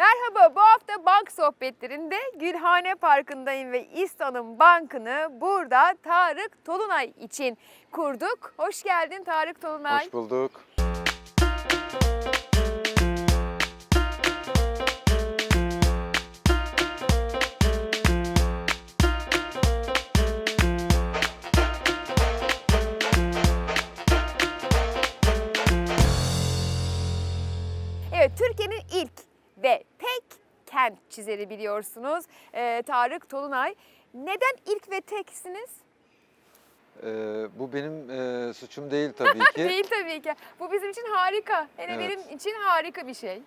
Merhaba, bu hafta bank sohbetlerinde Gülhane Parkı'ndayım ve İstan'ın bankını burada Tarık Tolunay için kurduk. Hoş geldin Tarık Tolunay. Hoş bulduk. Kent çizeri biliyorsunuz Ee, Tarık Tolunay. Neden ilk ve teksiniz? Ee, bu benim e, suçum değil tabii ki. Değil tabii ki. Bu bizim için harika. Hele Evet. benim için harika bir şey.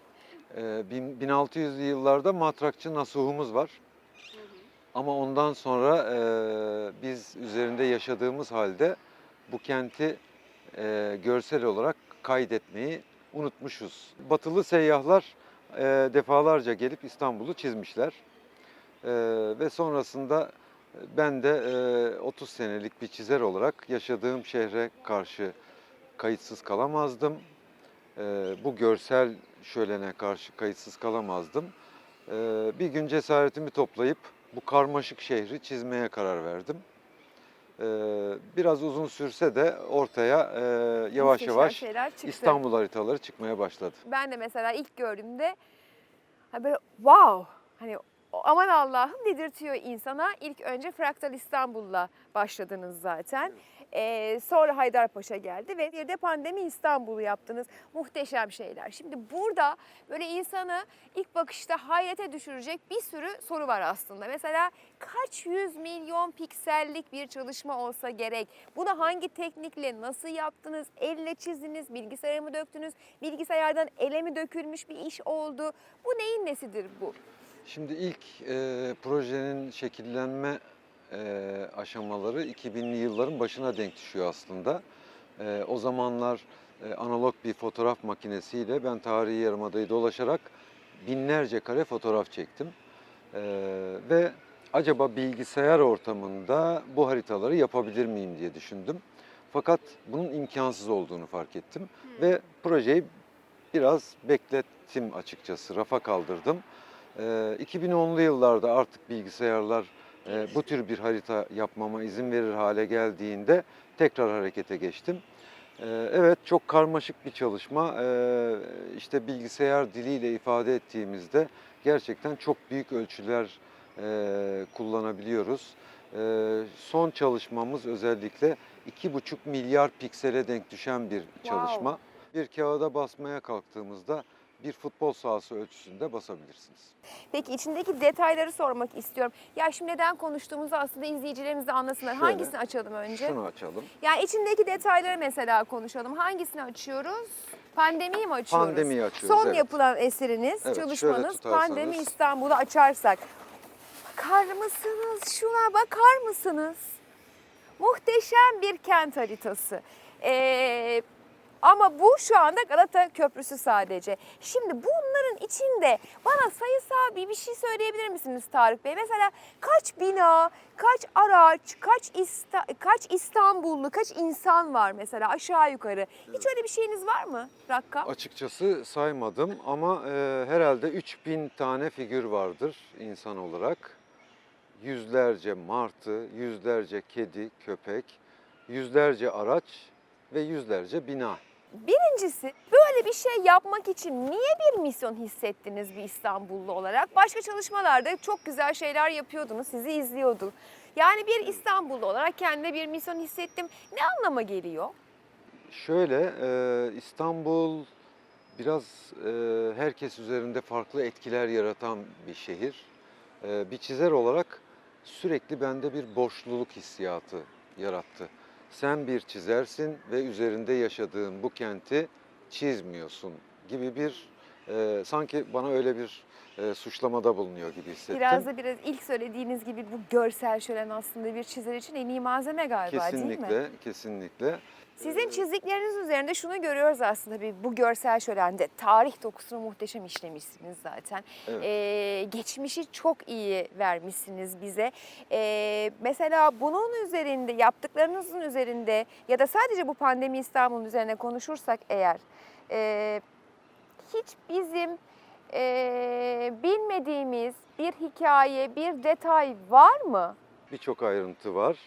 Ee, bin- 1600'lü yıllarda matrakçı nasuhumuz var. Ama ondan sonra e, biz üzerinde yaşadığımız halde bu kenti e, görsel olarak kaydetmeyi unutmuşuz. Batılı seyyahlar e, defalarca gelip İstanbul'u çizmişler. E, ve sonrasında ben de e, 30 senelik bir çizer olarak yaşadığım şehre karşı kayıtsız kalamazdım. E, bu görsel şölene karşı kayıtsız kalamazdım. E, bir gün cesaretimi toplayıp bu karmaşık şehri çizmeye karar verdim. E, biraz uzun sürse de ortaya e, yavaş Muhteşem yavaş şeyler çıktı. İstanbul haritaları çıkmaya başladı. Ben de mesela ilk gördüğümde ha böyle wow hani aman Allah'ım dedirtiyor insana. İlk önce Fraktal İstanbul'la başladınız zaten. Ee, sonra Haydarpaşa geldi ve bir de Pandemi İstanbul'u yaptınız. Muhteşem şeyler. Şimdi burada böyle insanı ilk bakışta hayrete düşürecek bir sürü soru var aslında. Mesela kaç yüz milyon piksellik bir çalışma olsa gerek? Bunu hangi teknikle nasıl yaptınız? Elle çizdiniz, bilgisayara mı döktünüz? Bilgisayardan ele mi dökülmüş bir iş oldu? Bu neyin nesidir bu? Şimdi ilk e, projenin şekillenme e, aşamaları 2000'li yılların başına denk düşüyor aslında. E, o zamanlar e, analog bir fotoğraf makinesiyle ben tarihi yarımadayı dolaşarak binlerce kare fotoğraf çektim. E, ve acaba bilgisayar ortamında bu haritaları yapabilir miyim diye düşündüm. Fakat bunun imkansız olduğunu fark ettim ve projeyi biraz beklettim açıkçası, rafa kaldırdım. Ee, 2010'lu yıllarda artık bilgisayarlar e, bu tür bir harita yapmama izin verir hale geldiğinde tekrar harekete geçtim. Ee, evet çok karmaşık bir çalışma. Ee, işte bilgisayar diliyle ifade ettiğimizde gerçekten çok büyük ölçüler e, kullanabiliyoruz. Son çalışmamız özellikle 2,5 milyar piksele denk düşen bir çalışma. Bir kağıda basmaya kalktığımızda bir futbol sahası ölçüsünde basabilirsiniz. Peki içindeki detayları sormak istiyorum. Ya şimdi neden konuştuğumuzu aslında izleyicilerimiz de anlasınlar. Şöyle. Hangisini açalım önce? Şunu açalım. Yani içindeki detayları mesela konuşalım. Hangisini açıyoruz? Pandemiyi mi açıyoruz? Pandemiyi açıyoruz, Son evet. yapılan eseriniz, Evet, çalışmanız. Pandemi İstanbul'u açarsak. Bakar mısınız? Şuna bakar mısınız? Muhteşem bir kent haritası. Ee, ama bu şu anda Galata Köprüsü sadece. Şimdi bunların içinde bana sayısal bir bir şey söyleyebilir misiniz Tarık Bey? Mesela kaç bina, kaç araç, kaç İsta- kaç İstanbullu, kaç insan var mesela aşağı yukarı? Hiç öyle bir şeyiniz var mı rakam? Açıkçası saymadım ama e, herhalde 3000 tane figür vardır insan olarak. Yüzlerce martı, yüzlerce kedi, köpek, yüzlerce araç ve yüzlerce bina. Birincisi böyle bir şey yapmak için niye bir misyon hissettiniz bir İstanbullu olarak? Başka çalışmalarda çok güzel şeyler yapıyordunuz, sizi izliyordu. Yani bir İstanbullu olarak kendime bir misyon hissettim. Ne anlama geliyor? Şöyle e, İstanbul biraz e, herkes üzerinde farklı etkiler yaratan bir şehir. E, bir çizer olarak sürekli bende bir borçluluk hissiyatı yarattı. Sen bir çizersin ve üzerinde yaşadığın bu kenti çizmiyorsun gibi bir e, sanki bana öyle bir e, suçlamada bulunuyor gibi hissettim. Biraz da biraz ilk söylediğiniz gibi bu görsel şölen aslında bir çizer için en iyi malzeme galiba değil mi? kesinlikle, kesinlikle. Sizin çizdikleriniz üzerinde şunu görüyoruz aslında bir bu görsel şölende. Tarih dokusunu muhteşem işlemişsiniz zaten. Evet. Ee, geçmişi çok iyi vermişsiniz bize. Ee, mesela bunun üzerinde, yaptıklarınızın üzerinde ya da sadece bu pandemi İstanbul'un üzerine konuşursak eğer... e, hiç bizim e, bir hikaye, bir detay var mı? Birçok ayrıntı var.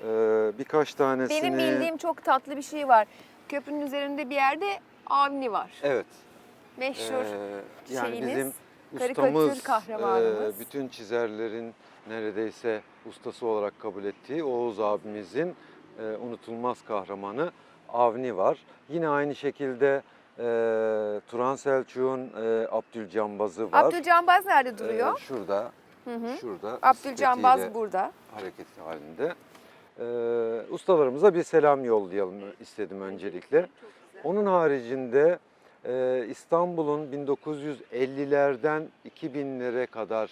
Ee, birkaç tanesini... Benim bildiğim çok tatlı bir şey var. Köprünün üzerinde bir yerde Avni var. Evet. Meşhur. Ee, yani şeyiniz, bizim ustamız, kahramanımız. e, bütün çizerlerin neredeyse ustası olarak kabul ettiği Oğuz abimizin e, unutulmaz kahramanı Avni var. Yine aynı şekilde e, Turan Selçuk'un e, Abdülcambazı var. Abdülcanbaz nerede Ee, duruyor? şurada, Hı hı. şurada. Abdülcanbaz bisikletiyle burada. hareket halinde. Ee, ustalarımıza bir selam yollayalım istedim öncelikle. Onun haricinde e, İstanbul'un 1950'lerden 2000'lere kadar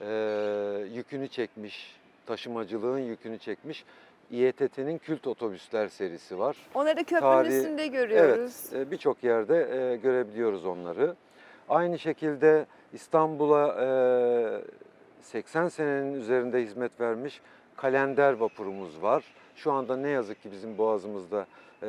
e, yükünü çekmiş, taşımacılığın yükünü çekmiş İETT'nin kült otobüsler serisi var. Onları da köprünün Tarihi- üstünde görüyoruz. Evet, e, birçok yerde e, görebiliyoruz onları. Aynı şekilde İstanbul'a e, 80 senenin üzerinde hizmet vermiş kalender vapurumuz var. Şu anda ne yazık ki bizim boğazımızda e,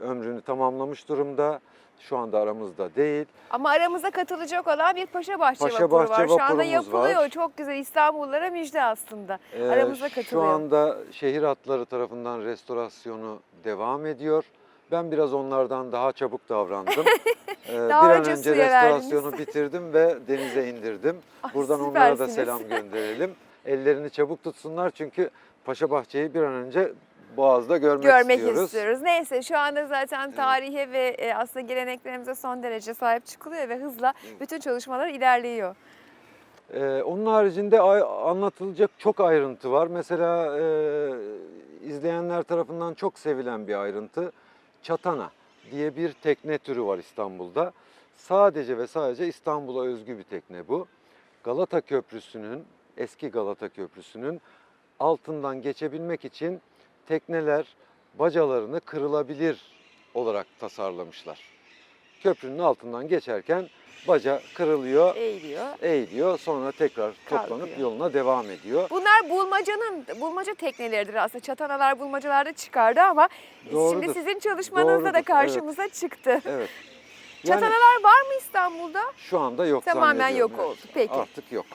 ömrünü tamamlamış durumda. Şu anda aramızda değil. Ama aramıza katılacak olan bir Paşabahçe, Paşabahçe vapuru var. Şu anda yapılıyor. var. Çok güzel İstanbullulara müjde aslında. E, Aramıza Şu katılıyor. anda şehir hatları tarafından restorasyonu devam ediyor. Ben biraz onlardan daha çabuk davrandım. Ee, Daha bir an önce restorasyonu bitirdim ve denize indirdim. Ah, Buradan onlara da süpersiniz. selam gönderelim. Ellerini çabuk tutsunlar çünkü Paşa Bahçe'yi bir an önce Boğaz'da görmek, Görmek istiyoruz. istiyoruz. Neyse şu anda zaten tarihe ve e, aslında geleneklerimize son derece sahip çıkılıyor ve hızla bütün çalışmalar ilerliyor. Ee, onun haricinde anlatılacak çok ayrıntı var. Mesela e, izleyenler tarafından çok sevilen bir ayrıntı Çatana diye bir tekne türü var İstanbul'da. Sadece ve sadece İstanbul'a özgü bir tekne bu. Galata Köprüsü'nün, eski Galata Köprüsü'nün altından geçebilmek için tekneler bacalarını kırılabilir olarak tasarlamışlar. Köprünün altından geçerken baca kırılıyor, Eğiliyor. eğiliyor sonra tekrar toplanıp Kalkıyor. yoluna devam ediyor. Bunlar bulmacanın, bulmaca tekneleridir aslında. Çatanalar bulmacalarda çıkardı ama Doğrudur. şimdi sizin çalışmanızda da Doğrudur, karşımıza çıktı. Evet. Yani Çatanalar var mı İstanbul'da? şu anda yok Tamamen yok oldu. Peki. Artık yok.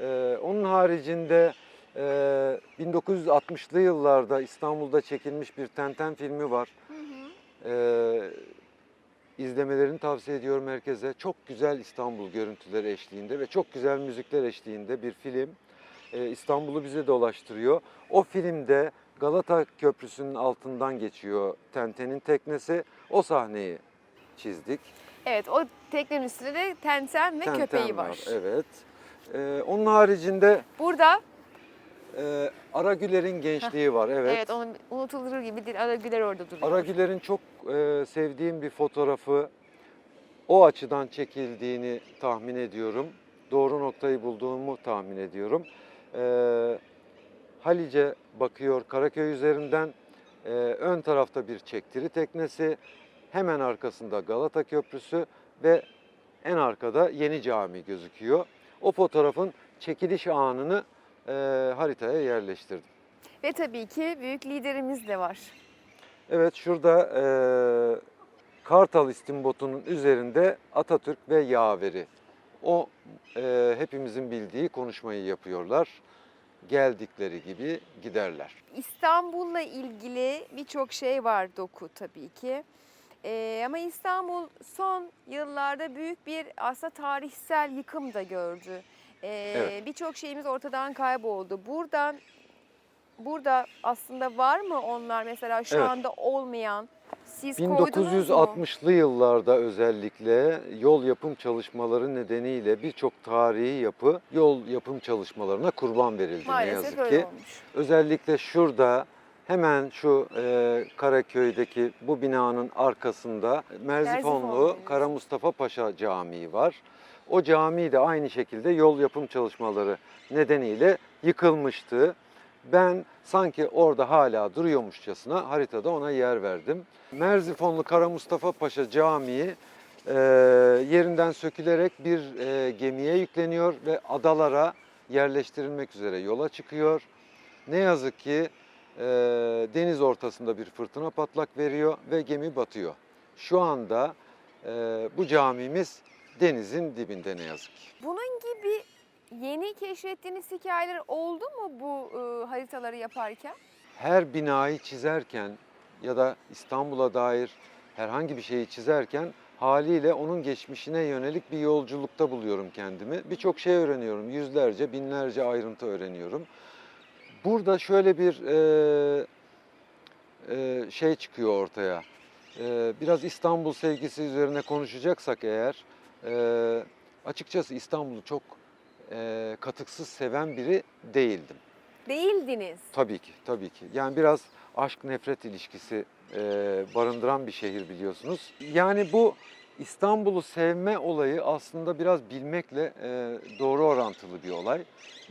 Ee, onun haricinde e, 1960'lı yıllarda İstanbul'da çekilmiş bir Tenten filmi var. Ee, izlemelerini tavsiye ediyorum herkese. Çok güzel İstanbul görüntüleri eşliğinde ve çok güzel müzikler eşliğinde bir film. Ee, İstanbul'u bize dolaştırıyor. O filmde Galata Köprüsü'nün altından geçiyor Tenten'in teknesi. O sahneyi çizdik. Evet o teknenin üstünde de tenten ve Tenten köpeği var. Evet. Ee, onun haricinde Burada e, Aragüler'in gençliği var. Evet. evet, onun unutulur gibi değil. Ara Güler orada duruyor. Aragüler'in çok e, sevdiğim bir fotoğrafı o açıdan çekildiğini tahmin ediyorum. Doğru noktayı bulduğumu tahmin ediyorum. E, Halice bakıyor Karaköy üzerinden. E, ön tarafta bir çektiri teknesi. Hemen arkasında Galata Köprüsü ve en arkada Yeni Cami gözüküyor. O fotoğrafın çekiliş anını e, haritaya yerleştirdim. Ve tabii ki büyük liderimiz de var. Evet şurada e, Kartal İstimbotu'nun üzerinde Atatürk ve Yaveri. O e, hepimizin bildiği konuşmayı yapıyorlar. Geldikleri gibi giderler. İstanbul'la ilgili birçok şey var doku tabii ki. Ee, ama İstanbul son yıllarda büyük bir aslında tarihsel yıkım da gördü. Ee, Evet. Birçok şeyimiz ortadan kayboldu. Buradan burada aslında var mı onlar mesela şu Evet. anda olmayan? Siz koydunuz mu? 1960'lı yıllarda özellikle yol yapım çalışmaları nedeniyle birçok tarihi yapı yol yapım çalışmalarına kurban verildi ne Maalesef yazık öyle ki. olmuş. Özellikle şurada hemen şu e, Karaköy'deki bu binanın arkasında Merzifonlu Merzifonlu. Kara Mustafa Paşa Camii var. O cami de aynı şekilde yol yapım çalışmaları nedeniyle yıkılmıştı. Ben sanki orada hala duruyormuşçasına haritada ona yer verdim. Merzifonlu Kara Mustafa Paşa Camii e, yerinden sökülerek bir e, gemiye yükleniyor ve adalara yerleştirilmek üzere yola çıkıyor. Ne yazık ki e, deniz ortasında bir fırtına patlak veriyor ve gemi batıyor. Şu anda e, bu camimiz denizin dibinde ne yazık ki. Bunun gibi yeni keşfettiğiniz hikayeler oldu mu bu e, haritaları yaparken? Her binayı çizerken ya da İstanbul'a dair herhangi bir şeyi çizerken haliyle onun geçmişine yönelik bir yolculukta buluyorum kendimi. Birçok şey öğreniyorum. Yüzlerce, binlerce ayrıntı öğreniyorum. Burada şöyle bir e, e, şey çıkıyor ortaya. E, biraz İstanbul sevgisi üzerine konuşacaksak eğer, e, açıkçası İstanbul'u çok e, katıksız seven biri değildim. Değildiniz. Tabii ki, tabii ki. Yani biraz aşk nefret ilişkisi e, barındıran bir şehir biliyorsunuz. Yani bu İstanbul'u sevme olayı aslında biraz bilmekle e, doğru orantılı bir olay.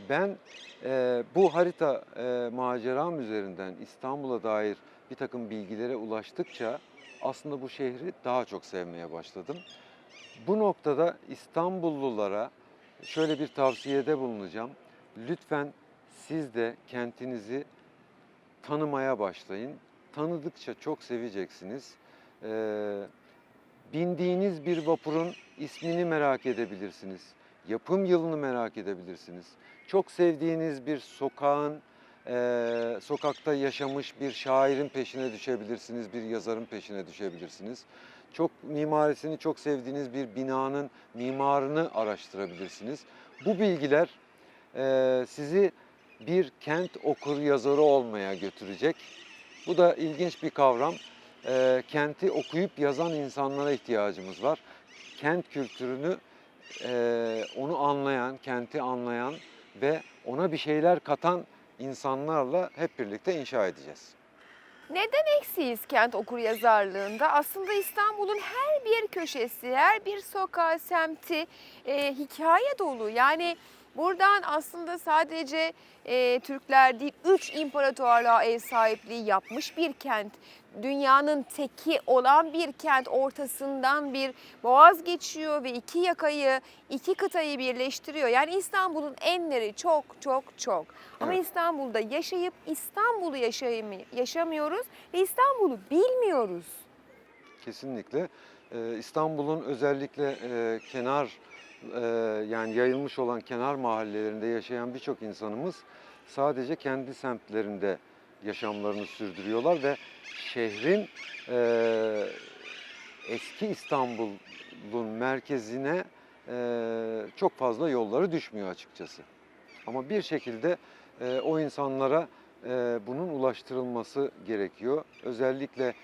Ben e, bu harita e, maceram üzerinden İstanbul'a dair bir takım bilgilere ulaştıkça aslında bu şehri daha çok sevmeye başladım. Bu noktada İstanbullulara şöyle bir tavsiyede bulunacağım. Lütfen siz de kentinizi tanımaya başlayın. Tanıdıkça çok seveceksiniz. Ee, bindiğiniz bir vapurun ismini merak edebilirsiniz. Yapım yılını merak edebilirsiniz. Çok sevdiğiniz bir sokağın, eee, sokakta yaşamış bir şairin peşine düşebilirsiniz, bir yazarın peşine düşebilirsiniz. Çok mimarisini çok sevdiğiniz bir binanın mimarını araştırabilirsiniz. Bu bilgiler eee, sizi bir kent okur yazarı olmaya götürecek. Bu da ilginç bir kavram. Eee, kenti okuyup yazan insanlara ihtiyacımız var. Kent kültürünü eee, onu anlayan, kenti anlayan ve ona bir şeyler katan insanlarla hep birlikte inşa edeceğiz. Neden eksiyiz kent okuryazarlığında? Aslında İstanbul'un her bir köşesi, her bir sokağı, semti e, hikaye dolu. Yani buradan aslında sadece e, Türkler değil, üç imparatorluğa ev sahipliği yapmış bir kent. Dünyanın teki olan bir kent ortasından bir boğaz geçiyor ve iki yakayı, iki kıtayı birleştiriyor. Yani İstanbul'un enleri çok çok çok. Ama Evet. İstanbul'da yaşayıp İstanbul'u yaşamıyoruz ve İstanbul'u bilmiyoruz. Kesinlikle. Ee, İstanbul'un özellikle e, kenar e, yani yayılmış olan kenar mahallelerinde yaşayan birçok insanımız sadece kendi semtlerinde yaşamlarını sürdürüyorlar ve şehrin e, eski İstanbul'un merkezine e, çok fazla yolları düşmüyor açıkçası. Ama bir şekilde e, o insanlara e, bunun ulaştırılması gerekiyor. Özellikle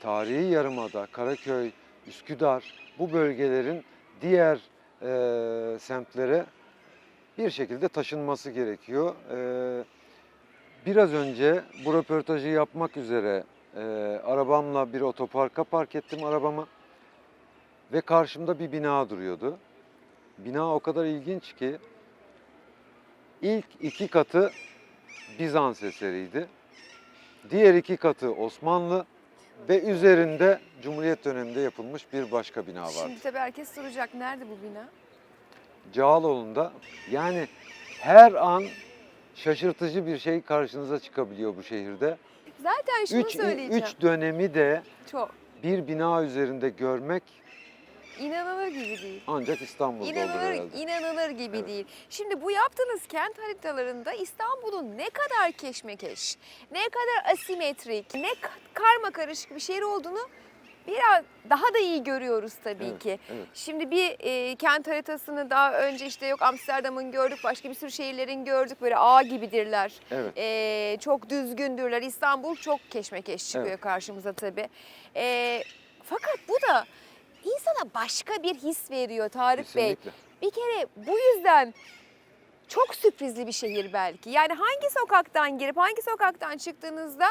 tarihi yarımada, Karaköy, Üsküdar bu bölgelerin diğer e, semtlere bir şekilde taşınması gerekiyor. E, biraz önce bu röportajı yapmak üzere e, arabamla bir otoparka park ettim arabamı ve karşımda bir bina duruyordu. Bina o kadar ilginç ki ilk iki katı Bizans eseriydi. Diğer iki katı Osmanlı ve üzerinde Cumhuriyet döneminde yapılmış bir başka bina vardı. Şimdi tabii herkes soracak nerede bu bina? Cağaloğlu'nda yani her an şaşırtıcı bir şey karşınıza çıkabiliyor bu şehirde. Zaten şunu Üç, söyleyeceğim. üç dönemi de Çok. bir bina üzerinde görmek İnanılır gibi değil. ancak İstanbul'da olur İnanılır, herhalde. inanılır gibi Evet. değil. Şimdi bu yaptığınız kent haritalarında İstanbul'un ne kadar keşmekeş, ne kadar asimetrik, ne ka- karma karışık bir şehir olduğunu biraz daha da iyi görüyoruz tabii Evet, ki. evet. Şimdi bir e, kent haritasını daha önce işte yok Amsterdam'ın gördük, başka bir sürü şehirlerin gördük. Böyle ağ gibidirler. Evet. E, çok düzgündürler. İstanbul çok keşmekeş çıkıyor Evet. karşımıza tabii. E, fakat bu da insana başka bir his veriyor Tarık Bey. Kesinlikle. Bir kere bu yüzden çok sürprizli bir şehir belki. Yani hangi sokaktan girip hangi sokaktan çıktığınızda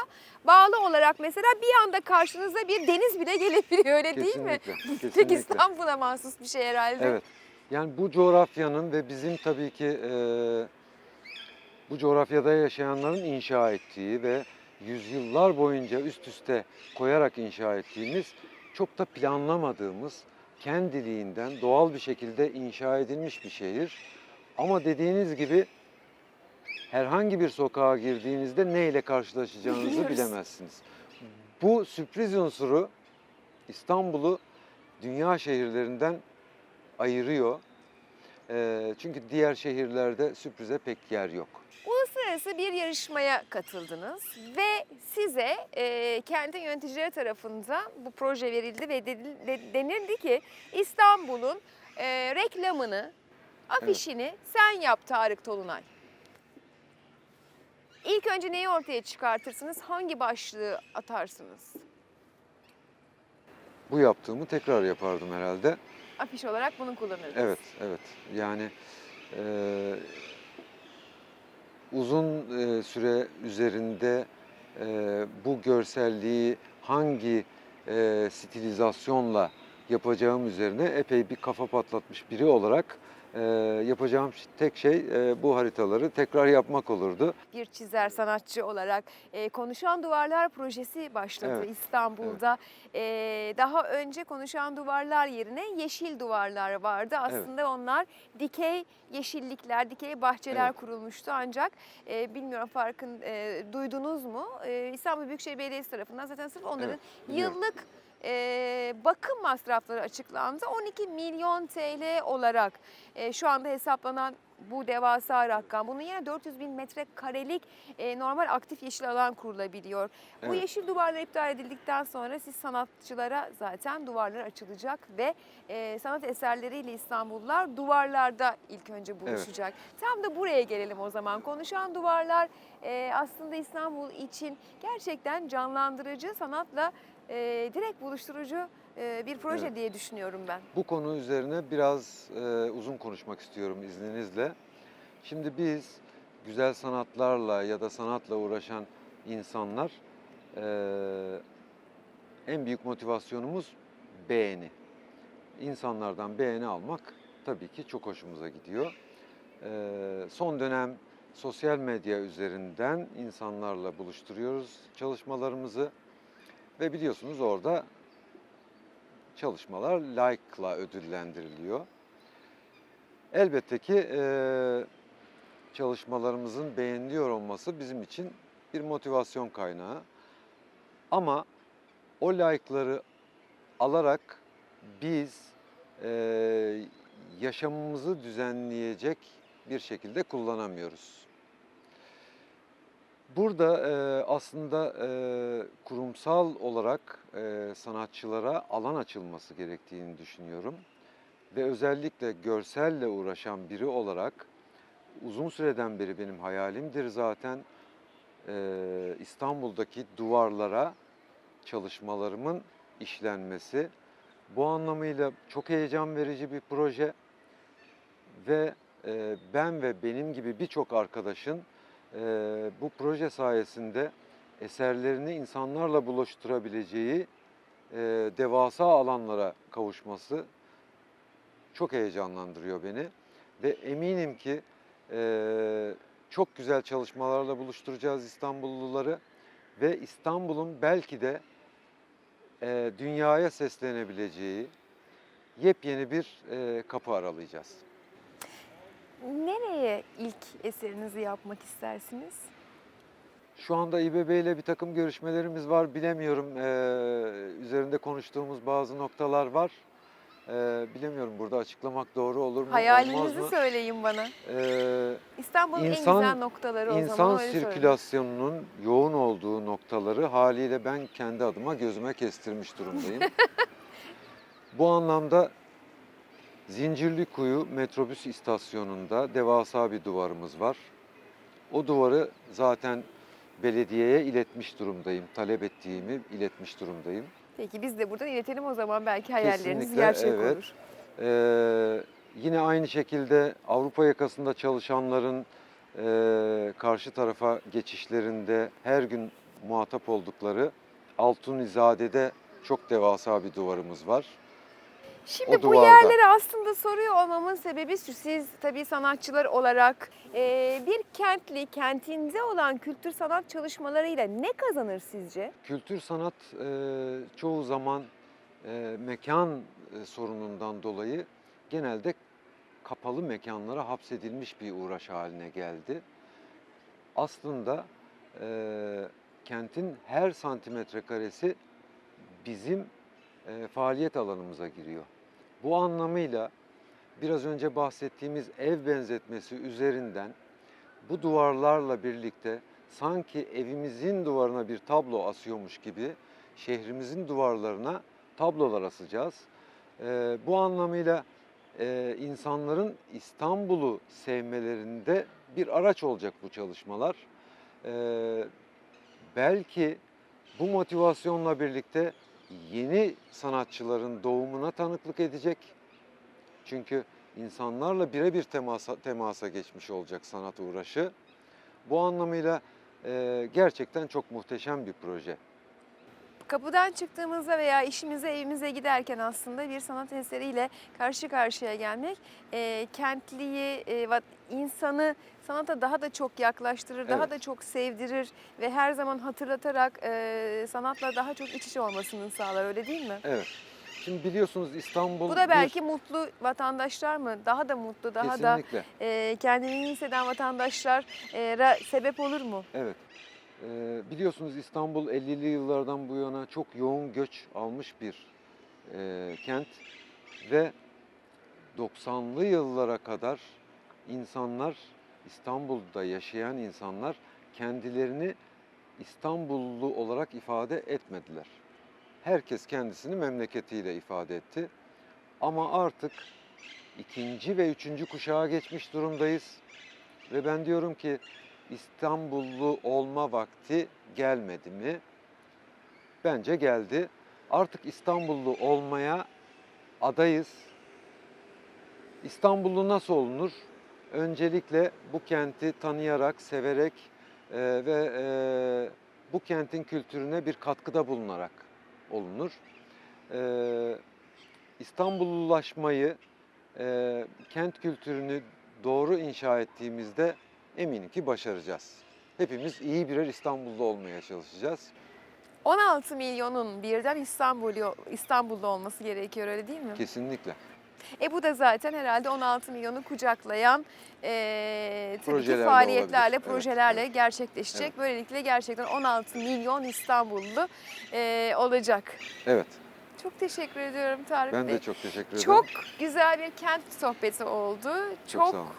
bağlı olarak mesela bir anda karşınıza bir deniz bile gelebiliyor öyle değil mi? Kesinlikle. Tek. İstanbul'a mahsus bir şey herhalde. Evet. Yani bu coğrafyanın ve bizim tabii ki e, bu coğrafyada yaşayanların inşa ettiği ve yüzyıllar boyunca üst üste koyarak inşa ettiğimiz çok da planlamadığımız kendiliğinden doğal bir şekilde inşa edilmiş bir şehir. Ama dediğiniz gibi herhangi bir sokağa girdiğinizde ne ile karşılaşacağınızı bilemezsiniz. Bu sürpriz unsuru İstanbul'u dünya şehirlerinden ayırıyor. Ee, çünkü diğer şehirlerde sürprize pek yer yok. Uluslararası bir yarışmaya katıldınız ve size e, kentin yöneticileri tarafından bu proje verildi ve denildi ki İstanbul'un e, reklamını, afişini sen yap Tarık Tolunay. İlk önce neyi ortaya çıkartırsınız? Hangi başlığı atarsınız? Bu yaptığımı tekrar yapardım herhalde. Afiş olarak bunu kullanırdınız. Evet, evet. Yani e, uzun e, süre üzerinde e, bu görselliği hangi e, stilizasyonla yapacağım üzerine epey bir kafa patlatmış biri olarak e, yapacağım tek şey e, bu haritaları tekrar yapmak olurdu. bir çizer sanatçı olarak e, Konuşan Duvarlar projesi başladı Evet, İstanbul'da. E, daha önce Konuşan Duvarlar yerine yeşil duvarlar vardı. Aslında onlar dikey yeşillikler, dikey bahçeler Evet. kurulmuştu ancak e, bilmiyorum farkın e, duydunuz mu? E, İstanbul Büyükşehir Belediyesi tarafından zaten sırf onların Evet, yıllık e, bakım masrafları açıklandı. 12 milyon TL olarak e, şu anda hesaplanan bu devasa rakam. Bunun yerine 400 bin metrekarelik e, normal aktif yeşil alan kurulabiliyor. Bu Evet. yeşil duvarlar iptal edildikten sonra siz sanatçılara zaten duvarlar açılacak ve e, sanat eserleriyle İstanbullular duvarlarda ilk önce buluşacak. Tam da buraya gelelim o zaman. Konuşan duvarlar e, aslında İstanbul için gerçekten canlandırıcı sanatla e, direkt buluşturucu e, bir proje Evet. diye düşünüyorum ben. Bu konu üzerine biraz e, uzun konuşmak istiyorum izninizle. Şimdi biz güzel sanatlarla ya da sanatla uğraşan insanlar e, en büyük motivasyonumuz beğeni. İnsanlardan beğeni almak tabii ki çok hoşumuza gidiyor. E, son dönem sosyal medya üzerinden insanlarla buluşturuyoruz çalışmalarımızı ve biliyorsunuz orada çalışmalar like'la ödüllendiriliyor. Elbette ki eee, çalışmalarımızın beğeniliyor olması bizim için bir motivasyon kaynağı. Ama o like'ları alarak biz eee, yaşamımızı düzenleyecek bir şekilde kullanamıyoruz. Burada eee, aslında eee, kurumsal olarak eee, sanatçılara alan açılması gerektiğini düşünüyorum. Ve özellikle görselle uğraşan biri olarak uzun süreden beri benim hayalimdir zaten eee, İstanbul'daki duvarlara çalışmalarımın işlenmesi. Bu anlamıyla çok heyecan verici bir proje ve eee, ben ve benim gibi birçok arkadaşın bu proje sayesinde eserlerini insanlarla buluşturabileceği eee, devasa alanlara kavuşması çok heyecanlandırıyor beni ve eminim ki eee, çok güzel çalışmalarla buluşturacağız İstanbulluları ve İstanbul'un belki de eee, dünyaya seslenebileceği yepyeni bir kapı aralayacağız. Nereye ilk eserinizi yapmak istersiniz? Şu anda İBB ile bir takım görüşmelerimiz var. Bilemiyorum eee, üzerinde konuştuğumuz bazı noktalar var. Eee, bilemiyorum burada açıklamak doğru olur mu olmaz Hayalinizi mı? söyleyin bana. Eee, İstanbul'un en İnsan- güzel noktaları o İnsan zaman sorayım. sirkülasyonunun yoğun olduğu noktaları haliyle ben kendi adıma gözüme kestirmiş durumdayım. Bu anlamda Zincirlikuyu metrobüs istasyonunda devasa bir duvarımız var. O duvarı zaten belediyeye iletmiş durumdayım. Talep ettiğimi iletmiş durumdayım. Peki biz de buradan iletelim o zaman belki hayalleriniz Kesinlikle, gerçek evet. olur. Ee, yine aynı şekilde Avrupa yakasında çalışanların e, karşı tarafa geçişlerinde her gün muhatap oldukları Altunizade'de çok devasa bir duvarımız var. Şimdi o bu duvarda. yerleri aslında soruyor olmamın sebebi şu. Siz tabii sanatçılar olarak e, bir kentli, kentinde olan kültür sanat çalışmalarıyla ne kazanır sizce? Kültür sanat e, çoğu zaman e, mekan e, sorunundan dolayı genelde kapalı mekanlara hapsedilmiş bir uğraş haline geldi. Aslında e, kentin her santimetre karesi bizim e, faaliyet alanımıza giriyor. Bu anlamıyla biraz önce bahsettiğimiz ev benzetmesi üzerinden bu duvarlarla birlikte sanki evimizin duvarına bir tablo asıyormuş gibi şehrimizin duvarlarına tablolar asacağız. Ee, bu anlamıyla e, insanların İstanbul'u sevmelerinde bir araç olacak bu çalışmalar. Ee, belki bu motivasyonla birlikte yeni sanatçıların doğumuna tanıklık edecek. Çünkü insanlarla birebir temasa, temasa geçmiş olacak sanat uğraşı. Bu anlamıyla e, gerçekten çok muhteşem bir proje. Kapıdan çıktığımızda veya işimize evimize giderken aslında bir sanat eseriyle karşı karşıya gelmek e, kentliyi, e, insanı sanata daha da çok yaklaştırır, daha Evet. da çok sevdirir ve her zaman hatırlatarak e, sanatla daha çok iç içe olmasını sağlar öyle değil mi? Evet. Şimdi biliyorsunuz İstanbul Bu da bir- belki mutlu vatandaşlar mı? Daha da mutlu, daha da kesinlikle. e, kendini iyi hisseden vatandaşlara sebep olur mu? Evet. Ee, biliyorsunuz İstanbul 50'li yıllardan bu yana çok yoğun göç almış bir e, kent ve 90'lı yıllara kadar insanlar İstanbul'da yaşayan insanlar kendilerini İstanbullu olarak ifade etmediler. Herkes kendisini memleketiyle ifade etti. Ama artık ikinci ve üçüncü kuşağa geçmiş durumdayız. Ve ben diyorum ki İstanbullu olma vakti gelmedi mi? Bence geldi. Artık İstanbullu olmaya adayız. İstanbullu nasıl olunur? Öncelikle bu kenti tanıyarak, severek e, ve e, bu kentin kültürüne bir katkıda bulunarak olunur. E, İstanbullulaşmayı, e, kent kültürünü doğru inşa ettiğimizde eminim ki başaracağız. Hepimiz iyi birer İstanbullu olmaya çalışacağız. 16 milyonun birden İstanbul'u İstanbul'da olması gerekiyor öyle değil mi? Kesinlikle. E bu da zaten herhalde 16 milyonu kucaklayan e, tabii ki faaliyetlerle, olabilir. Projelerle evet. gerçekleşecek. Evet. Böylelikle gerçekten 16 milyon İstanbullu e, olacak. Evet. Çok teşekkür ediyorum Tarık Ben Bey. de çok teşekkür ederim. Çok güzel bir kent sohbeti oldu. Çok Çok,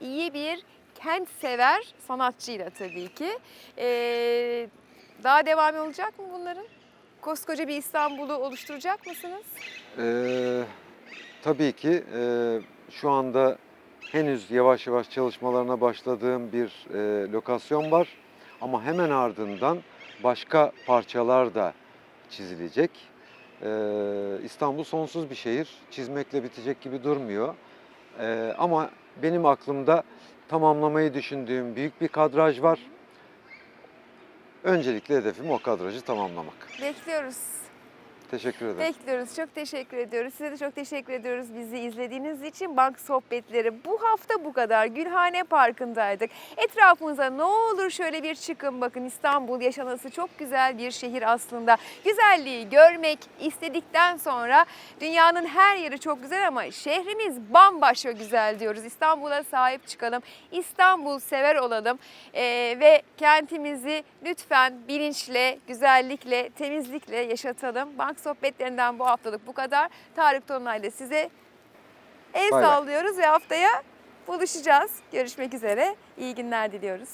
iyi bir kent sever sanatçıyla tabii ki. Ee, daha devam olacak mı bunların? Koskoca bir İstanbul'u oluşturacak mısınız? Ee, tabii ki e, şu anda henüz yavaş yavaş çalışmalarına başladığım bir e, lokasyon var. Ama hemen ardından başka parçalar da çizilecek. Ee, İstanbul sonsuz bir şehir. Çizmekle bitecek gibi durmuyor. Ee, ama benim aklımda tamamlamayı düşündüğüm büyük bir kadraj var. Öncelikle hedefim o kadrajı tamamlamak. Bekliyoruz. Teşekkür ederim. Bekliyoruz. Çok teşekkür ediyoruz. Size de çok teşekkür ediyoruz bizi izlediğiniz için. Bank sohbetleri bu hafta bu kadar. Gülhane Parkı'ndaydık. Etrafınıza ne olur şöyle bir çıkın bakın. İstanbul yaşanası çok güzel bir şehir aslında. Güzelliği görmek istedikten sonra dünyanın her yeri çok güzel ama şehrimiz bambaşka güzel diyoruz. İstanbul'a sahip çıkalım. İstanbul sever olalım. Ee, ve kentimizi lütfen bilinçle, güzellikle, temizlikle yaşatalım. Bank sohbetlerinden bu haftalık bu kadar. Tarık Tonlay ile size el Bay bay. sallıyoruz ve haftaya buluşacağız. Görüşmek üzere. İyi günler diliyoruz.